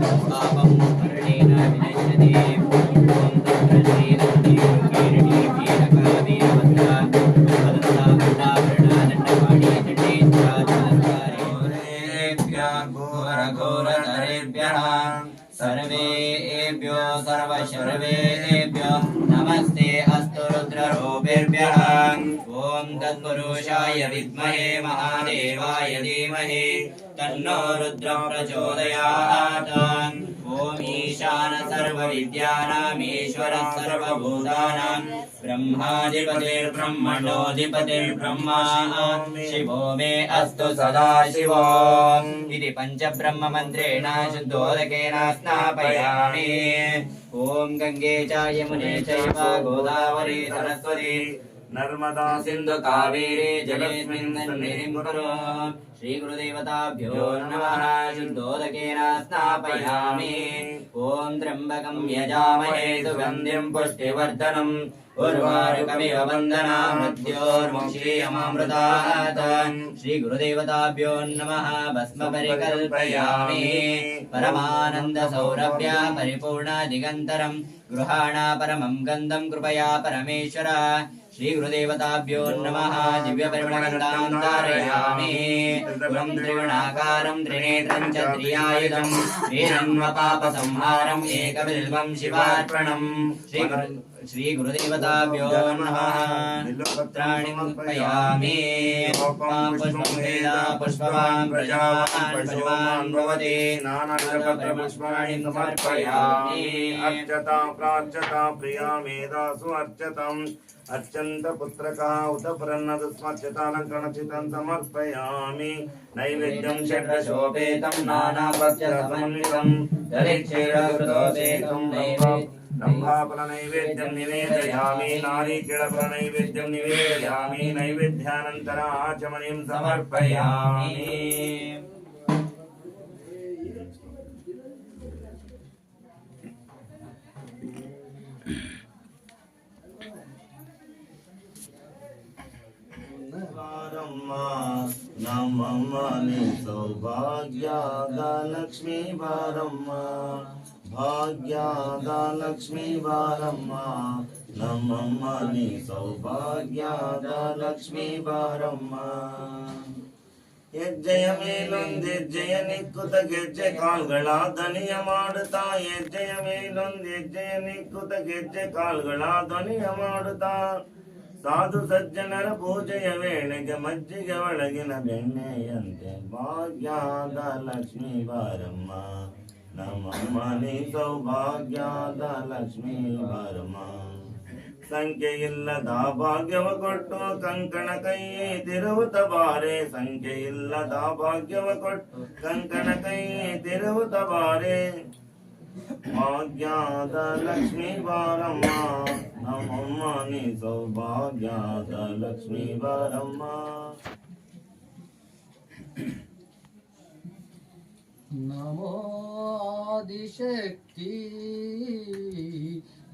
घोरघोरधरेभ्यः ब्रह्माधिपतिर्ब्रह्मणोऽधिपतिर्ब्रह्मा शिवो मे अस्तु सदा शिवो इति पञ्चब्रह्ममन्त्रेण शुद्धोदकेन स्नापयामि ॐ गङ्गे च यमुने चैव गोदावरी सरस्वती नर्मदा सिन्धु कावेरे जलेऽस्मिन् सन्निधिं कुरु श्रीगुरुदेवताभ्यो नमः शुद्धोदकेन स्नापयामि ॐ त्र्यम्बकं यजामहे सुगन्धिं पुष्टिवर्धनम् उर्वारुकमिव वन्दना मृत्योर्मुक्षीयमामृतात् श्रीगुरुदेवताभ्यो नमः भस्म परिकल्पयामि परमानन्दसौरभ्य परिपूर्णदिगन्तरम् गृहाण परमं गन्धं कृपया परमेश्वर श्रीगुरुदेवताभ्यो नमः दिव्यपरिमलगन्धां धारयामि गुरुं त्रिगुणाकारं त्रिनेत्रं च त्रियायुधं वीरन्वपापसंहारम् एकबिल्वं शिवार्पणम् श्रीगुरु श्रीगुरुदेवताभ्यो नमः पुत्राणि मुक्पयामि पुष्पं वेदा पुष्पवान् प्रजावान् पशुवान् भवति नानापुष्पाणि समर्पयामि अर्चता प्रार्चता प्रिया मेधासु अर्चतम् अर्चन्त पुत्रकः उत प्रन्नदस्मर्चतालङ्कणचितं समर्पयामि नैवेद्यं षड्रशोपेतं नानापक्षसमन्वितं दलिक्षीरकृतोपेतं नैवेद्यं ब्रह्माफलनैवेद्यं निवेदयामि नारीकिळफलनैवेद्यं निवेदयामि नैवेद्यानन्तराचमनीं समर्पयामि वारम्मा నమ్మమ్మ నీ సౌభాగ్యాద లక్ష్మీ వారమ్మ భాగ్యాద లక్ష్మీ వారమ్మ నమ్మమ్మ నీ సౌభాగ్యాద లక్ష్మీ వారమ్మ ಹೆಜ್ಜೆಯ ಮೇಲೊಂದೆಜ್ಜೆಯ ನಿಕ್ಕುತ ಗೆಜ್ಜೆ ಕಾಲ್ಗಳ ದನಿಯ ಮಾಡುತ್ತಾ ಹೆಜ್ಜೆಯ ಮೇಲೊಂದೆಜ್ಜೆಯ ನಿಕ್ಕುತ ಗೆಜ್ಜೆ ಕಾಲ್ಗಳ ಧ್ವನಿಯ ಮಾಡುತ್ತಾ ಸಾಧು ಸಜ್ಜನರ ಪೂಜೆಯ ವೇಳೆಗೆ ಮಜ್ಜಿಗೆ ಒಳಗಿನ ಬೆಣ್ಣೆಯಂತೆ ಭಾಗ್ಯದ ಲಕ್ಷ್ಮೀ ಬಾರಮ್ಮ. ನಮ್ಮ ಮನೆ ಸೌಭಾಗ್ಯದ ಲಕ್ಷ್ಮೀ ಬಾರಮ್ಮ. ಸಂಖ್ಯೆಯಿಲ್ಲದ ಭಾಗ್ಯವ ಕೊಟ್ಟು ಕಂಕಣ ಕೈಯೇ ತಿರುವುತ ಬಾರೆ. ಸಂಖ್ಯೆಯಿಲ್ಲದ ಭಾಗ್ಯವ ಕೊಟ್ಟು ಕಂಕಣ ಕೈಯೇ ತಿರುವುತ ಬಾರೆ. భాగ్యాదలక్ష్మీ వారమ్మ నమమ్మ నీ సౌభాగ్యాదలక్ష్మీ వారమ్మ నమో ఆదిశక్తి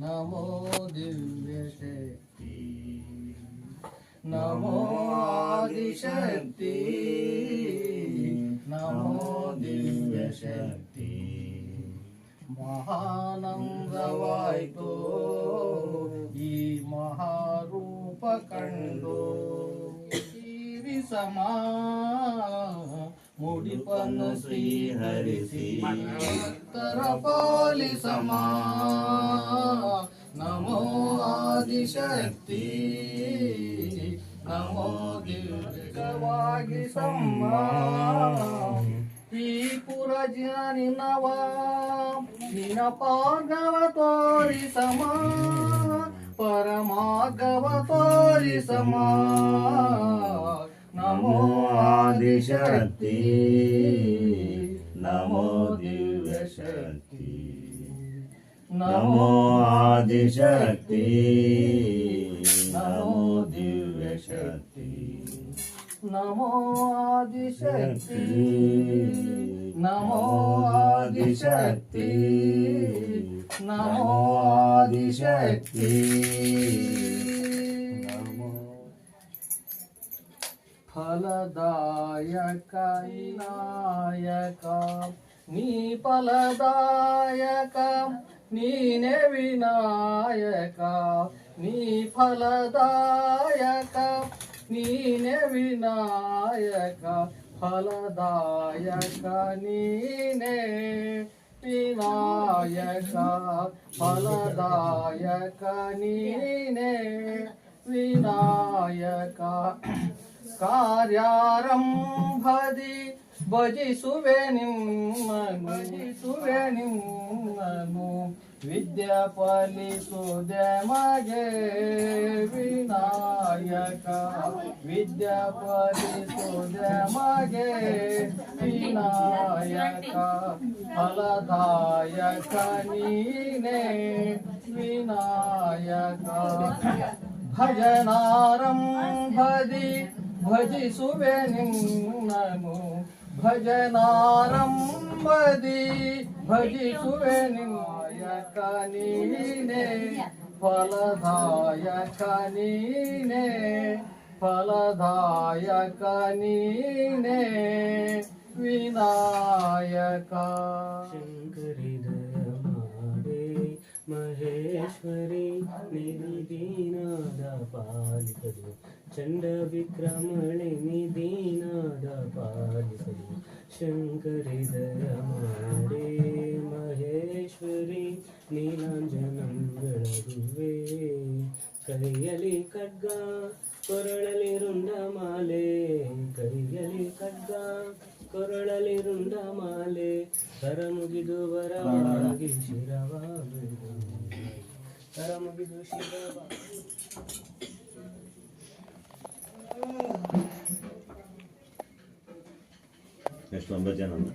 నమో దివ్యశక్తి నమో ఆదిశక్తి నమో దివ్యశక్తి. ಮಹಾನಂದವಾಯಿತು ಈ ಮಹಾರೂಪ ಕಂಡು ಕಿರಿ ಸಮ ಮುಡಿಪನ್ನು ಶ್ರೀಹರಿಸಿ ತರ ಪಾಲಿ ಸಮ ನಮೋ ಆದಿಶಕ್ತಿ ನಮೋ ದಿವ್ಯವಾಗಿ ಸಮ್ಮ ಈ ಪುರಜಿನ ನಿನ್ನವ ನಿನ ಪಾರ್ಗವ ತೋರಿಸಮ ಪರಮಾರ್ಗವ ತೋರಿಸಮ ನಮೋ ಆದಿಶಕ್ತಿ ನಮೋ ದಿವ್ಯ ಶಕ್ತಿ ನಮೋ ಆದಿಶಕ್ತಿ नमो आदिशक्ति। नमो आदिशक्ति। नमो आदिशक्ति। फलदायक नायक नी फलदायक नीने विनायक नी फलदायक ನೀನೆ ವಿನಾಯಕ ಫಲದಾಯಕ ನೀನೆ ವಿನಾಯಕ ಫಲದಾಯಕ ನೀನೆ ವಿನಾಯಕ ಕಾರ್ಯಾರಂಭದಿ ಭಜಿಸುವೆ ನಿಮ್ಮನು ಭಜಿಸುವೆ ನಿಮ್ಮನು ವಿದ್ಯಾ ಫಲಿಸುದೆ ಮಗೆ ವಿನಾಯಕ ವಿದ್ಯಾ ಫಲಿಸುದೆ ಮಗೆ ವಿನಾಯಕ ಫಲದಾಯಕ ನೀನೇ ವಿನಾಯಕ ಭಜನಾರಂಭದಿ ಭಜಿಸುವೆ ನಿನ್ನನು ಭಜನಾರಂಭದಿ ಭಜಿಸುವೆ ನಿನ್ನಾಯಕ ನೀನೇ ಫಲದಾಯಕ ನೀನೇ ಫಲದಾಯಕ ನೀನೇ ವಿನಾಯಕ ಶಂಕರಿದಯ ಮಾಡೆ ಮಹೇಶ್ವರಿ ನಿಧಿನಾದ ಪಾಲಿಸಲು. ಚಂಡ ವಿಕ್ರಮಳಿ ನಿಧಿನಾದ ಪಾಲಿಸಲು. ಶಂಕರಿದಯ ಮಾಡಿ ಮಹೇಶ್ವರಿ ನೀಲಾಂಜನಂ ಕೈಯಲ್ಲಿ ಕೈಯಲಿ ಖಡ್ಗ, ಕೊರಳಲಿ ರುಂಡಮಾಲೆ ಕೈಯಲಿ ಖಡ್ಗ, ಕೊರಳಲಿ ರುಂಡಮಾಲೆ ಕರ ಮುಗಿದು ಬರವಾಗಿ ಶಿರವ Karama bir şey canım.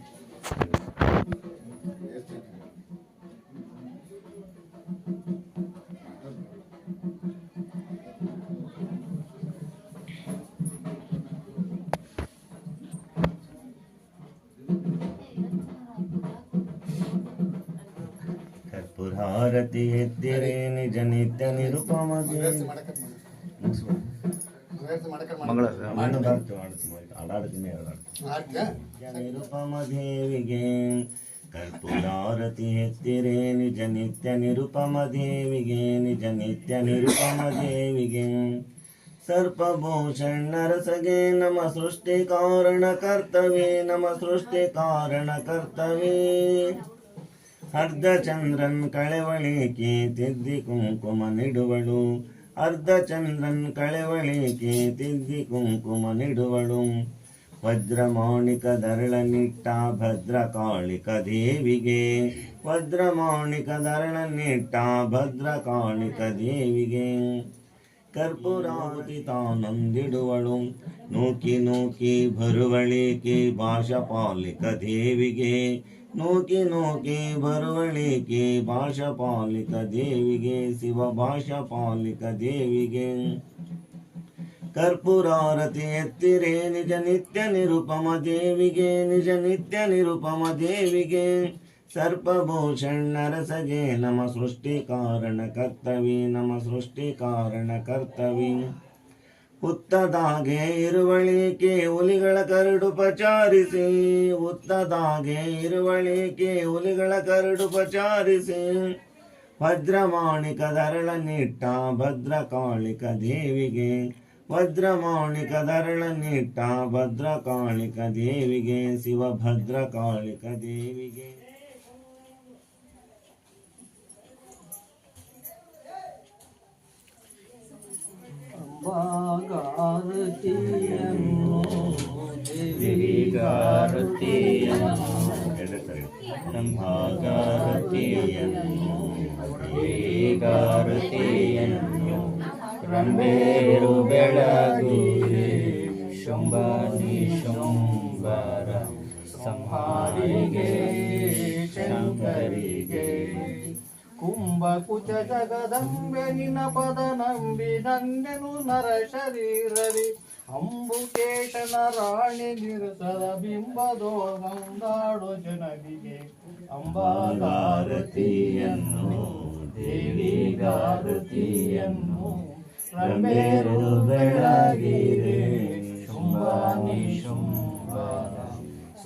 ಕರ್ಪೂರಾರತಿ ಎದ್ದಿರಿ ನಿಜ ನಿತ್ಯ ನಿರುಪಮಗೆ ನಿರುಪಮದೇವಿಗೆ ನಿರುಪಮ ದೇವಿಗೆ ಕರ್ಪೂರಾರತಿ ಎತ್ತಿರೆ ನಿಜ ನಿತ್ಯ ನಿರುಪಮ ದೇವಿಗೆ ನಿಜ ನಿತ್ಯ ನಿರುಪಮ ದೇವಿಗೆ. ಸರ್ಪಭೂಷಣ ನರಸಗೆ ನಮ ಸೃಷ್ಟಿ ಕಾರಣ ಕರ್ತವೇ ನಮ ಸೃಷ್ಟಿ ಕಾರಣ ಕರ್ತವೇ ಅರ್ಧ ಚಂದ್ರನ್ ಕಳೆವಳಿಕೆ ತಿದ್ದಿ ಕುಂಕುಮ ನಿಡುವಳು ಅರ್ಧ ಚಂದ್ರನ್ ಕಳೆವಳಿಕೆ ತಿದ್ದಿ ಕುಂಕುಮ ನಿಡುವಳು ವಜ್ರಮೌಣಿಕ ಧರಳನಿಟ್ಟ ಭದ್ರಕಾಳಿಕ ದೇವಿಗೆ ವಜ್ರಮೌಣಿಕ ಧರಳನಿಟ್ಟ ಭದ್ರಕಾಳಿಕ ದೇವಿಗೆ ಕರ್ಪೂರಾವತಿ ತಾನೊಂದಿಡುವಳು ನೂಕಿ ನೂಕಿ ಭರುವಳಿಕೆ ಭಾಷಪಾಲಿಕ ದೇವಿಗೆ ನೂಕಿ ನೂಕಿ ಭರುವಳಿಕೆ ಭಾಷಪಾಲಿಕ ದೇವಿಗೆ, ಶಿವ ಭಾಷಪಾಲಿಕ ದೇವಿಗೆ. ಕರ್ಪೂರಾರತಿ ಎತ್ತಿರೆ, ನಿಜ ನಿತ್ಯ ನಿರುಪಮ ದೇವಿಗೆ, ನಿಜ ನಿತ್ಯ ನಿರುಪಮ ದೇವಿಗೆ. ಸರ್ಪಭೂಷಣ ನರಸಗೆ, ನಮ ಸೃಷ್ಟಿ ಕಾರಣ ಕರ್ತವಿ ನಮ ಸೃಷ್ಟಿ ಕಾರಣ ಕರ್ತವಿ ಹುತ್ತದಾಗೆ ಇರುವಳಿಕೆ ಹುಲಿಗಳ ಕರಡು ಪಚಾರಿಸಿ. ಉತ್ತದಾಗೆ ಇರುವಳಿಕೆ ಹುಲಿಗಳ ಕರಡು ಪಚಾರಿಸಿ. ವಜ್ರಮಾಣಿಕ ನೀಟ್ಟ ಭದ್ರಕಾಳಿಕ ದೇವಿಗೆ. ವಜ್ರಮಾಣಿಕ ನೀಟ್ಟ ಭದ್ರಕಾಳಿಕ ದೇವಿಗೆ. ಶಿವ ಭದ್ರಕಾಳಿಕ ದೇವಿಗೆ ಭಾಗಾರತಿಯನ್ನು ದೇವಿಗಾರತಿಯನ್ನು ಸಂಭಾಗಾರತಿಯನ್ನು ದೇವಿಗಾರತಿಯನ್ನು ರಂಬೇರು ಬೆಳಗುವೆ ಶುಂಭ ನಿಶುಂಭರ ಸಂಹಾರಿಗೆ ಕುಂಭಕುಚ ಜಗದಂಬೆ ನಿನ ಪದ ನಂಬಿ ನಂಗೆನು ನರ ಶರೀರರಿ ಅಂಬುಕೇಶನ ರಾಣಿ ನಿರಸದ ಬಿಂಬದೋ ಗಂಗಾಡು ಜನರಿಗೆ. ಅಂಬಾಗಾರತಿಯನ್ನು ದೇವಿಗಾರತಿಯನ್ನು ರಮೇರು ಬೆಳಗಿರೆ. ಶುಂಭ ನಿಶುಂಭ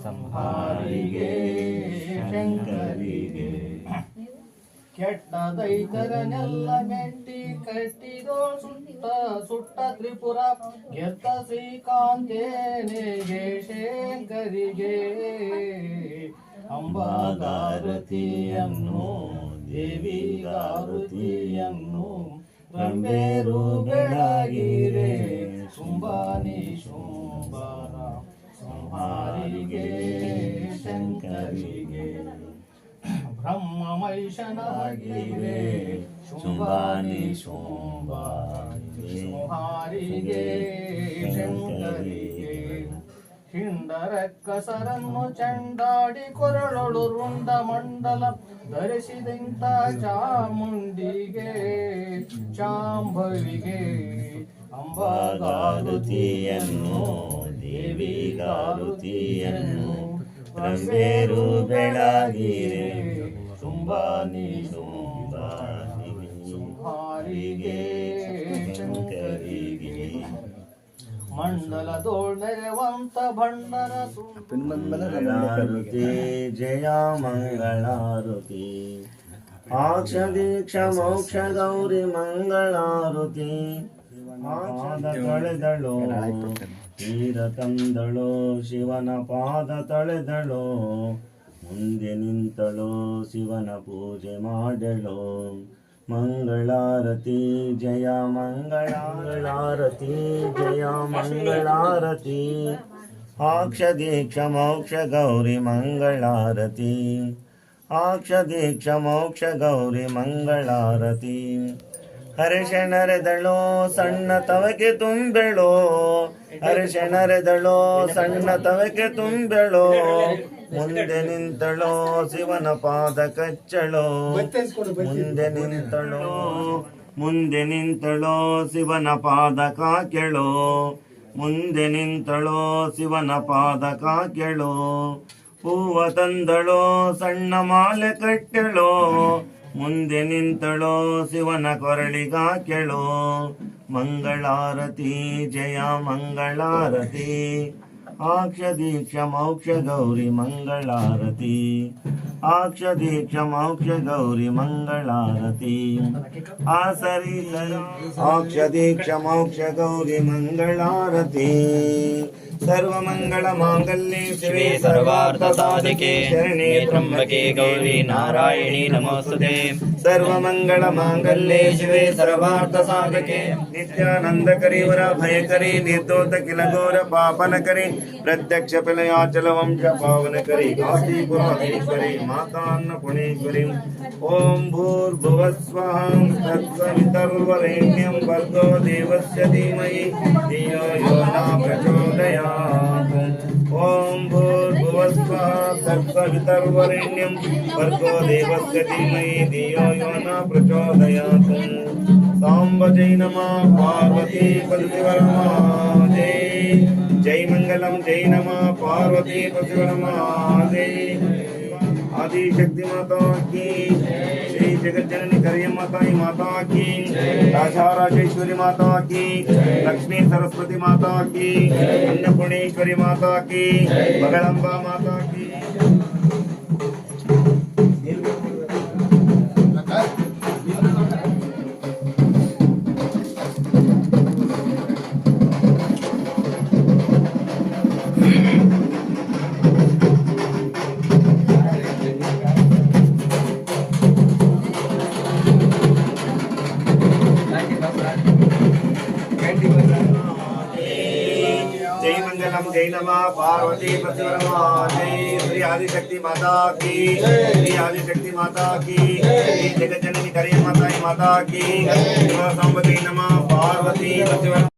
ಸಂಹಾರಿಗೆ, ಶಂಕರಿಗೆ. ಕೆಟ್ಟ ದೈತರನೆಲ್ಲ ಮೆಟ್ಟಿ ಕಟ್ಟಿದೋ ಸುಟ್ಟ ಸುಟ್ಟ ತ್ರಿಪುರ. ಗೆದ್ದ ಶ್ರೀಕಾಂತೇನೆಗೆ ಅಂಬಾದಾರತಿಯನ್ನು ಅಂಬಾಗಾರತಿಯನ್ನು ಆರುತಿಯನ್ನು ರಂಬೇರು ಬೆಳಗಿರೆ ಶುಂಭಾನಿ ಶುಂಬಾರ ಸಂಹಾರಿಗೆ, ಶಂಕರಿಗೆ. ಬ್ರಹ್ಮಮೈಷನಾಗಿರೆ ಶುಂಭಾನಿ ಶುಂಭ ಸಂಹಾರಿಗೆ ಶಂಕರಿಗೆ. ಹಿಂಡರಕ್ಕಸರನ್ನು ಚಂಡಾಡಿ ಕೊರಳೊಳು ರುಂಡ ಮಂಡಲ ಧರಿಸಿದಂತ ಚಾಮುಂಡಿಗೆ ಶಾಂಭವಿಗೆ ಅಂಬಾಗಾರುತಿಯನ್ನು ದೇವಿಗಾರುತಿಯನ್ನು ರಂಬೇರು ಬೆಳಗಿರೆ. ಶುಂಭಾನಿ ಶುಂಭಾನಿ ಹಾರಿಗೆ ಶಂಕರಿಗೆ ಮಂಡಲದೋಳ್ ಮೆರೆವಂತ ಭಂಡರ ಮಂಗಳಾರುತಿ ಜಯ ಮಂಗಳಾರುತಿ ಆಕ್ಷ ದೀಕ್ಷ ಮೋಕ್ಷ ಗೌರಿ ಮಂಗಳಾರುತಿ ಪಾದ ತೊಳೆದಳು ತೀರ ತಂದಳು ಶಿವನ ಪಾದ ತೊಳೆದಳು ಮುಂದೆ ನಿಂತಳು ಶಿವನ ಪೂಜೆ ಮಾಡಳು ಮಂಗಳಾರತಿ ಜಯ ಮಂಗಳಾರತಿ ಜಯ, ಮಂಗಳಾರತಿ. ಆಕ್ಷ ದೀಕ್ಷ ಮೋಕ್ಷ ಗೌರಿ, ಮಂಗಳಾರತಿ. ಆಕ್ಷ ದೀಕ್ಷ ಮೋಕ್ಷ ಗೌರಿ, ಮಂಗಳಾರತಿ. ಹರಿಶಣರೆದಳೋ ಸಣ್ಣ ತವಕೆ ತುಂಬೆಳು ಹರ್ಷಣರೆದಳು ಸಣ್ಣ ತವಕೆ ತುಂಬೆಳೋ ಮುಂದೆ ನಿಂತಳೋ, ಶಿವನ ಪಾದ ಕಚ್ಚಳೋ, ಮುಂದೆ ನಿಂತಳು, ಮುಂದೆ ನಿಂತಳೋ, ಶಿವನ ಪಾದ ಕಾಕೆಳು, ಮುಂದೆ ನಿಂತಳೋ, ಶಿವನ ಪಾದ ಕಾಕೆಳು, ಹೂವ ತಂದಳೋ, ಸಣ್ಣ ಮಾಲೆ ಕಟ್ಟೆಳೋ, ಮುಂದೆ ನಿಂತಳೋ, ಶಿವನ ಕೊರಳಿಗಾಕೆಳು मङ्गलारती जया मङ्गलारती। आक्ष दीक्ष मोक्ष गौरी मंगळारती आक्ष दीक्ष मोक्ष गौरी मंगळारती आसरी आक्ष दीक्ष मोक्ष गौरी मंगळारती सर्व मंगल मांगल्ये शरणे त्र्यंबके गौरी नारायणी नमोस्तुते सर्वमङ्गलमाङ्गल्ये शिवे सर्वार्थसाधके नित्यानन्दकरि निर्दोष किल घोर पापनकरि प्रत्यक्षपिलयाचलवंशपावनकरि काशीपुराधीश्वरि मातान्नपुणेश्वरिम् ॐ भूर्भुवस्वहं तत्सवितर्वरेण्यं भर्गो देवस्य धीमहि धियो यो न प्रचोदयात् ఓం భూర్భువస్వ సత్సవితర్వరేణ్యం భర్గో దేవస్య ధీమహి ధియో యో న ప్రచోదయాత్. సాంబజై నమః పార్వతీ పరశివరమాదే జై. మంగళం జై నమః పార్వతీ పరశివరమాదే ఆదిశక్తి మాతాకి శ్రీ జగజ్జనని కరియమ్మతాయి మాతాకి రాజారాజేశ్వరి మాతాకి లక్ష్మీ సరస్వతి మాతాకి అన్నపూర్ణేశ్వరి మాతాకి బగళంబ మాతాకి आदि शक्ति माता की श्री आदि शक्ति माता की श्री जगत जननी करे माता माता की नमः पार्वती